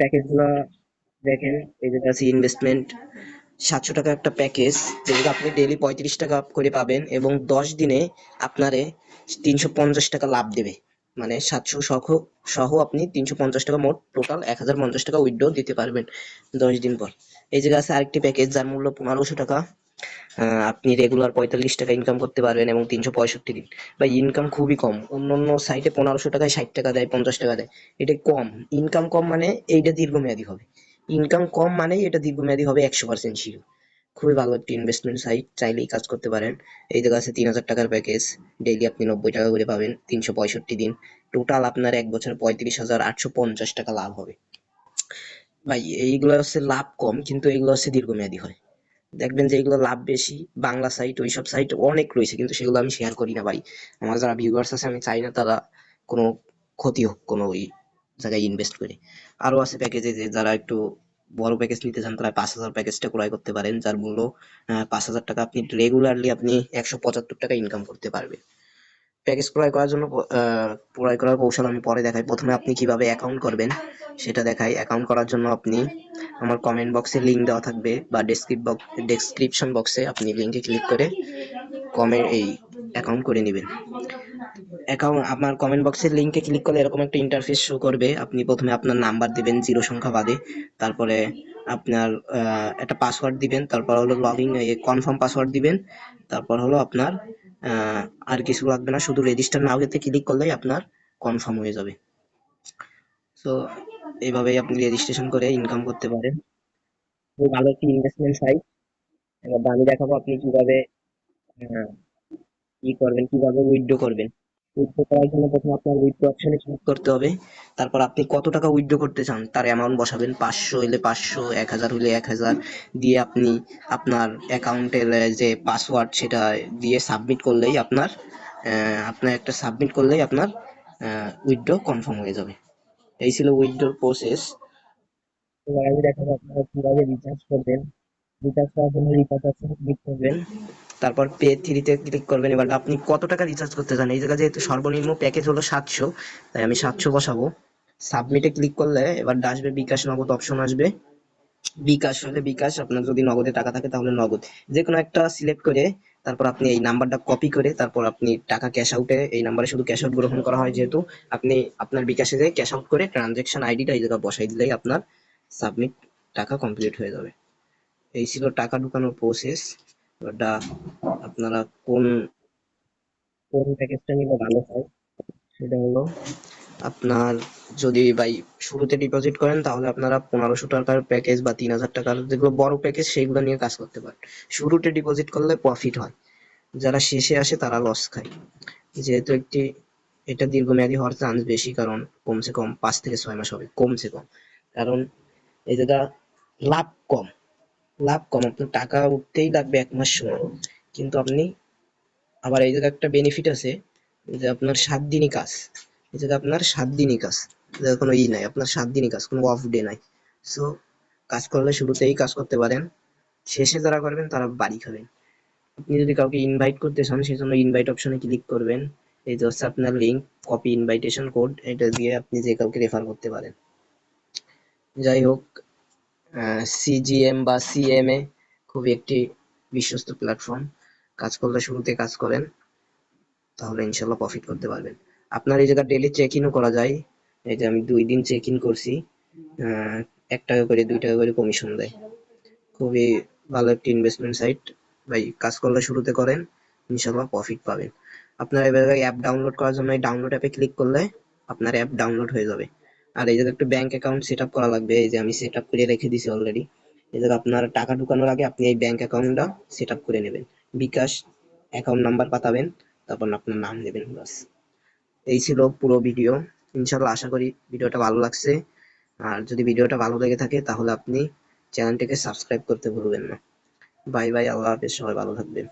প্যাকেজগুলো দেখেন, এই যেটা আছে ইনভেস্টমেন্ট সাতশো টাকা একটা প্যাকেজ যেটা আপনি ডেইলি পঁয়ত্রিশ টাকা করে পাবেন এবং দশ দিনে আপনারে তিনশো পঞ্চাশ টাকা লাভ দেবে। মানে সাতশো সহ সহ আপনি তিনশো পঞ্চাশ টাকা মোট টোটাল এক হাজার পঞ্চাশ টাকা উইথড্র দিতে পারবেন দশ দিন পর। এই জায়গায় আছে আরেকটি প্যাকেজ যার মূল্য পনেরোশো টাকা। আপনি রেগুলার পঁয়তাল্লিশ টাকা ইনকাম করতে পারবেন এবং তিনশো পঁয়ষট্টি দিন। বা ইনকাম খুবই কম। অন্য অন্য সাইটে পনেরোশো টাকায়, ষাট টাকা দেয়, পঞ্চাশ টাকা দেয়। এটা কম। ইনকাম কম মানে এইটা দীর্ঘমেয়াদী হবে। ইনকাম কম মানে এটা দীর্ঘমেয়াদী হবে একশো পার্সেন্ট শিওর খুবই ভালো একটি ইনভেস্টমেন্ট সাইট চাইলেই কাজ করতে পারেন। এই জায়গা আছে তিন হাজার টাকার প্যাকেজ ডেইলি আপনি নব্বই টাকা করে পাবেন, তিনশো পঁয়ষট্টি দিন। টোটাল আপনার এক বছর পঁয়ত্রিশ হাজার আটশো পঞ্চাশ টাকা লাভ হবে। ভাই, এইগুলো হচ্ছে লাভ কম, কিন্তু এগুলো হচ্ছে দীর্ঘমেয়াদী হয়। দেখবেন যে এগুলো লাভ বেশি, বাংলা সাইট ওইসব সাইট অনেক রয়েছে, কিন্তু সেগুলো আমি শেয়ার করি না ভাই। আমার যারা ভিউয়ার্স আছে, আমি চাই না তারা কোনো ক্ষতি হোক, কোনো ওই জায়গায় ইনভেস্ট করে। আরও আছে প্যাকেজে যে যারা একটু বড় প্যাকেজ নিতে চান, তারা পাঁচ হাজার প্যাকেজটা ক্রয় করতে পারেন, যার মূল্য পাঁচ হাজার টাকা আপনি রেগুলারলি আপনি একশো পঁচাত্তর টাকা ইনকাম করতে পারবেন প্যাকেজ ক্রয় করার জন্য ক্রয় করার কৌশল আমি পরে দেখাই। প্রথমে আপনি কীভাবে অ্যাকাউন্ট করবেন সেটা দেখাই। অ্যাকাউন্ট করার জন্য আপনি আমার কমেন্ট বক্সে লিংক দেওয়া থাকবে বা ডেসক্রিপ বক্স ডেসক্রিপশন বক্সে আপনি লিঙ্কে ক্লিক করে কমেন্ট এই অ্যাকাউন্ট করে নেবেন। অ্যাকাউন্ট আপনার কমেন্ট বক্সের লিঙ্কে ক্লিক করলে এরকম একটা ইন্টারফেস শো করবে। আপনি প্রথমে আপনার নাম্বার দিবেন জিরো সংখ্যা বাদে। তারপরে আপনার একটা পাসওয়ার্ড দিবেন। তারপর হলো লগ ইন কনফার্ম পাসওয়ার্ড দিবেন। তারপর হলো আপনার আর কিছু লাগবে না। শুধু রেজিস্টার নাও তে ক্লিক করলেই আপনার কনফার্ম হয়ে যাবে। তো এইভাবেই আপনি রেজিস্ট্রেশন করে ইনকাম করতে পারেন। খুব ভালো একটি ইনভেস্টমেন্ট সাইট এবার আমি দেখাবো আপনি কীভাবে কি করবেন, কীভাবে উইথড্র করবেন। উইথড্র করার জন্য প্রথমে আপনার উইথড্র অপশনে ক্লিক করতে হবে। তারপর আপনি কত টাকা উইথড্র করতে চান, তার অ্যামাউন্ট বসাবেন। পাঁচশো হলে পাঁচশো, এক হাজার হলে এক হাজার দিয়ে আপনি আপনার অ্যাকাউন্টের যে পাসওয়ার্ড সেটা দিয়ে সাবমিট করলেই আপনার আপনার একটা সাবমিট করলেই আপনার উইথড্র কনফার্ম হয়ে যাবে। এই ছিল উইথড্রর প্রসেস এবার আমি দেখাবো আপনারা কীভাবে রিচার্জ করবেন। রিচার্জ করার জন্য রিচার্জ অপশনে করবেন। তারপর পে থ্রিতে ক্লিক করবেন। এবার আপনি কত টাকা রিচার্জ করতে চান? এই জায়গায় যেহেতু সর্বনিম্ন প্যাকেজ হলো সাতশো, তাই আমি সাতশো বসাবো। সাবমিটে ক্লিক করলে এবার আসবে বিকাশ নগদ অপশন আসবে। বিকাশ হলে বিকাশ, আপনার যদি নগদে টাকা থাকে তাহলে নগদ। যে কোনো একটা সিলেক্ট করে তারপর আপনি এই নাম্বারটা কপি করে তারপর আপনি টাকা ক্যাশ আউটে এই নাম্বারে শুধু ক্যাশ আউট গ্রহণ করা হয় যেহেতু আপনি আপনার বিকাশে যে ক্যাশ আউট করে ট্রানজেকশন আইডিটা এই জায়গায় বসাই দিলেই আপনার সাবমিট টাকা কমপ্লিট হয়ে যাবে। এই ছিল টাকা ঢুকানোর প্রসেস ওটা আপনারা কোন কোন প্যাকেজটা নিলে ভালো হয়? সেটা হলো আপনার যদি ভাই শুরুতে ডিপোজিট করেন, তাহলে আপনারা পনেরোশো টাকার প্যাকেজ বা তিন হাজার টাকার যেগুলো বড় প্যাকেজ সেইগুলো নিয়ে কাজ করতে পারেন। শুরুতে ডিপোজিট করলে প্রফিট হয়। যারা শেষে আসে, তারা লস খায়। যেহেতু একটি, এটা দীর্ঘমেয়াদী হওয়ার চান্স বেশি, কারণ কমসে কম পাঁচ থেকে ছয় মাস হবে। কমসে কম। কারণ এই জায়গা লাভ কম। লাভ কম আপনার টাকা উঠতেই লাগবে এক মাস সময়। কিন্তু আপনি আবার এই জায়গায় একটা বেনিফিট আছে যে আপনার সাত দিনই কাজ। এই জায়গায় আপনার সাত দিনই কাজ। কোনো ই নাই, আপনার সাত দিনই কাজ, কোনো অফ ডে নাই। সো কাজ করলে শুরুতেই কাজ করতে পারেন। শেষে যারা করবেন, তারা বাড়ি খাবেন। আপনি যদি কাউকে ইনভাইট করতে চান, সেজন্য ইনভাইট অপশনে ক্লিক করবেন। এই যে হচ্ছে আপনার লিঙ্ক কপি ইনভাইটেশন কোড এটা দিয়ে আপনি যে কাউকে রেফার করতে পারেন। যাই হোক সিজিএম বা সিএমএ খুবই একটি বিশ্বস্ত প্ল্যাটফর্ম কাজ করলে শুরুতে কাজ করেন, তাহলে ইনশাল্লাহ প্রফিট করতে পারবেন। আপনার এই জায়গা ডেলি চেক ইনও করা যায়। এই যে আমি দুই দিন চেক ইন করছি এক টাকা করে, দুই টাকা করে কমিশন দেয়। খুবই ভালো একটি ইনভেস্টমেন্ট সাইট ভাই, কাজ করলে শুরুতে করেন, ইনশাল্লাহ প্রফিট পাবেন। আপনার এবার অ্যাপ ডাউনলোড করার জন্য ডাউনলোড অ্যাপে ক্লিক করলে আপনার অ্যাপ ডাউনলোড হয়ে যাবে। আর এই একটু ব্যাংক অ্যাকাউন্ট সেট আপ করা লাগবে, এই যে আমি সেট আপ করে রেখে দিছি অলরেডি এই জায়গায় আপনার টাকা ঢুকানোর আগে আপনি এই ব্যাংক অ্যাকাউন্টটা সেট আপ করে নেবেন। বিকাশ অ্যাকাউন্ট নাম্বার পাতাবেন তারপর আপনার নাম দেবেন বাস এই ছিল পুরো ভিডিও ইনশাল্লাহ আশা করি ভিডিওটা ভালো লাগছে। আর যদি ভিডিওটা ভালো লেগে থাকে, তাহলে আপনি চ্যানেলটিকে সাবস্ক্রাইব করতে ভুলবেন না। বাই বাই, আল্লাহ হাফেজ, সবাই ভালো থাকবেন।